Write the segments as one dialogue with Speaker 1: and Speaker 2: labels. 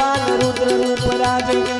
Speaker 1: ગોપાલ રુદ્ર રૂપ રાજ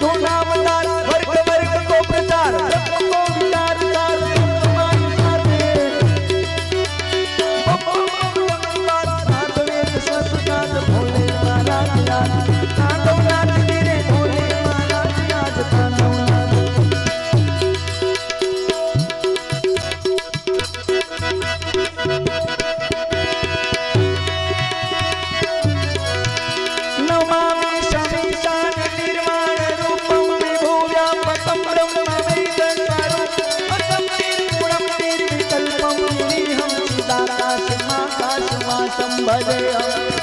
Speaker 1: ધોનાર भजया